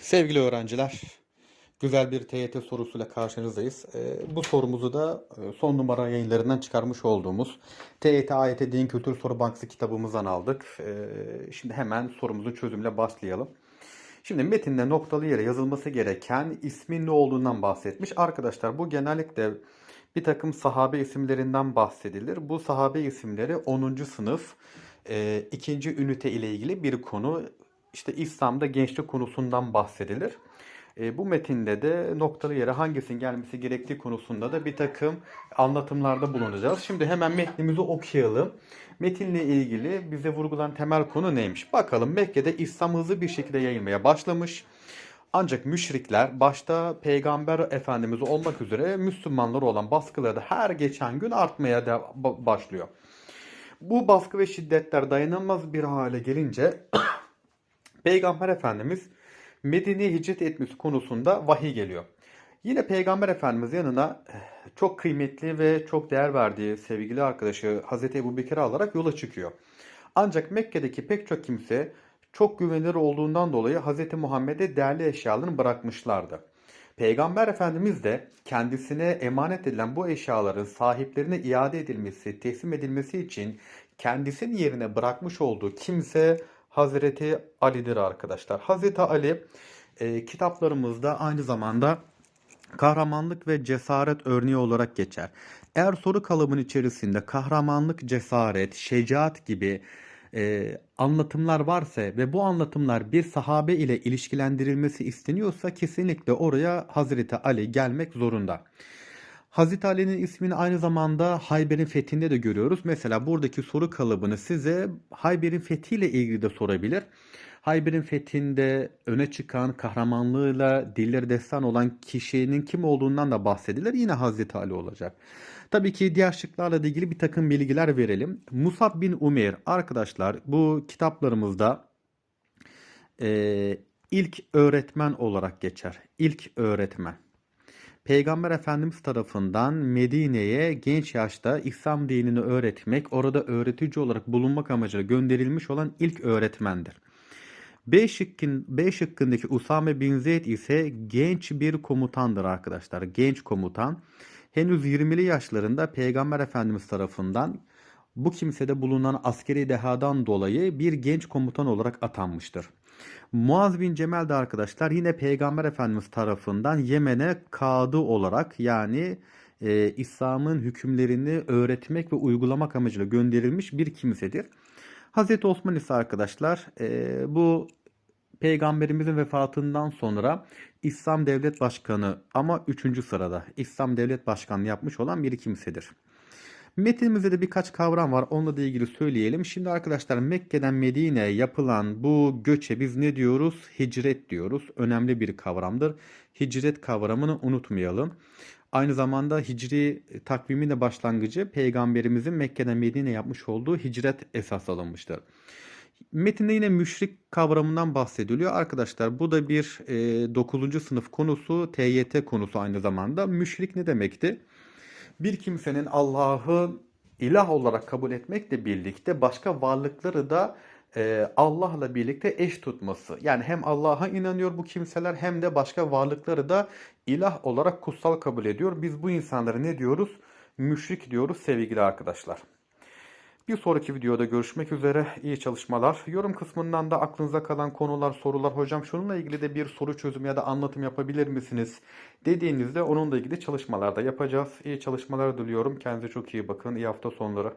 Sevgili öğrenciler, güzel bir TYT sorusuyla karşınızdayız. Ee, bu sorumuzu da e, son numara yayınlarından çıkarmış olduğumuz TYT AYT Din Kültür Soru Bankası kitabımızdan aldık. Ee, şimdi hemen sorumuzun çözümüyle başlayalım. Şimdi metinde noktalı yere yazılması gereken ismin ne olduğundan bahsetmiş. Arkadaşlar bu genellikle bir takım sahabe isimlerinden bahsedilir. Bu sahabe isimleri 10. sınıf e, ikinci ünite ile ilgili bir konu. İşte İslam'da gençlik konusundan bahsedilir. E, bu metinde de noktalı yere hangisinin gelmesi gerektiği konusunda da bir takım anlatımlarda bulunacağız. Şimdi hemen metnimizi okuyalım. Metinle ilgili bize vurgulan temel konu neymiş? Bakalım Mekke'de İslam hızlı bir şekilde yayılmaya başlamış. Ancak müşrikler başta Peygamber Efendimiz olmak üzere Müslümanlara olan baskıları da her geçen gün artmaya başlıyor. Bu baskı ve şiddetler dayanılmaz bir hale gelince Peygamber Efendimiz Medine'ye hicret etmesi konusunda vahiy geliyor. Yine Peygamber Efendimiz yanına eh, çok kıymetli ve çok değer verdiği sevgili arkadaşı Hazreti Ebu Bekir'i alarak yola çıkıyor. Ancak Mekke'deki pek çok kimse çok güvenilir olduğundan dolayı Hazreti Muhammed'e değerli eşyalarını bırakmışlardı. Peygamber Efendimiz de kendisine emanet edilen bu eşyaların sahiplerine iade edilmesi, teslim edilmesi için kendisinin yerine bırakmış olduğu kimse Hazreti Ali'dir arkadaşlar. Hazreti Ali e, kitaplarımızda aynı zamanda kahramanlık ve cesaret örneği olarak geçer. Eğer soru kalıbının içerisinde kahramanlık, cesaret, şecaat gibi e, anlatımlar varsa ve bu anlatımlar bir sahabe ile ilişkilendirilmesi isteniyorsa kesinlikle oraya Hazreti Ali gelmek zorunda. Hazreti Ali'nin ismini aynı zamanda Hayber'in fethinde de görüyoruz. Mesela buradaki soru kalıbını size Hayber'in fethiyle ilgili de sorabilir. Hayber'in fethinde öne çıkan kahramanlığıyla dilleri destan olan kişinin kim olduğundan da bahsedilir. Yine Hazreti Ali olacak. Tabii ki diğer şıklarla ilgili bir takım bilgiler verelim. Musab bin Umeyr arkadaşlar bu kitaplarımızda e, ilk öğretmen olarak geçer. İlk öğretmen. Peygamber Efendimiz tarafından Medine'ye genç yaşta İslam dinini öğretmek, orada öğretici olarak bulunmak amacıyla gönderilmiş olan ilk öğretmendir. B, şıkkın, B şıkkındaki Usame bin Zeyd ise genç bir komutandır arkadaşlar. Genç komutan. Henüz 20'li yaşlarında Peygamber Efendimiz tarafından bu kimsede bulunan askeri dehadan dolayı bir genç komutan olarak atanmıştır. Muaz bin Cemel de arkadaşlar yine Peygamber Efendimiz tarafından Yemen'e kadı olarak yani e, İslam'ın hükümlerini öğretmek ve uygulamak amacıyla gönderilmiş bir kimsedir. Hazreti Osman ise arkadaşlar e, bu Peygamberimizin vefatından sonra İslam Devlet Başkanı ama 3. sırada İslam Devlet Başkanlığı yapmış olan bir kimsedir. Metinimizde de birkaç kavram var. Onunla da ilgili söyleyelim. Şimdi arkadaşlar Mekke'den Medine'ye yapılan bu göçe biz ne diyoruz? Hicret diyoruz. Önemli bir kavramdır. Hicret kavramını unutmayalım. Aynı zamanda hicri takvimin de başlangıcı peygamberimizin Mekke'den Medine'ye yapmış olduğu hicret esas alınmıştır. Metinde yine müşrik kavramından bahsediliyor. Arkadaşlar bu da bir e, 9. sınıf konusu, TYT konusu aynı zamanda. Müşrik ne demekti? Bir kimsenin Allah'ı ilah olarak kabul etmekle birlikte başka varlıkları da e, Allah'la birlikte eş tutması. Yani hem Allah'a inanıyor bu kimseler hem de başka varlıkları da ilah olarak kutsal kabul ediyor. Biz bu insanlara ne diyoruz? Müşrik diyoruz sevgili arkadaşlar. Bir sonraki videoda görüşmek üzere. İyi çalışmalar. Yorum kısmından da aklınıza kalan konular, sorular, hocam şununla ilgili de bir soru çözümü ya da anlatım yapabilir misiniz? Dediğinizde onunla ilgili çalışmalarda yapacağız. İyi çalışmalar diliyorum. Kendinize çok iyi bakın. İyi hafta sonları.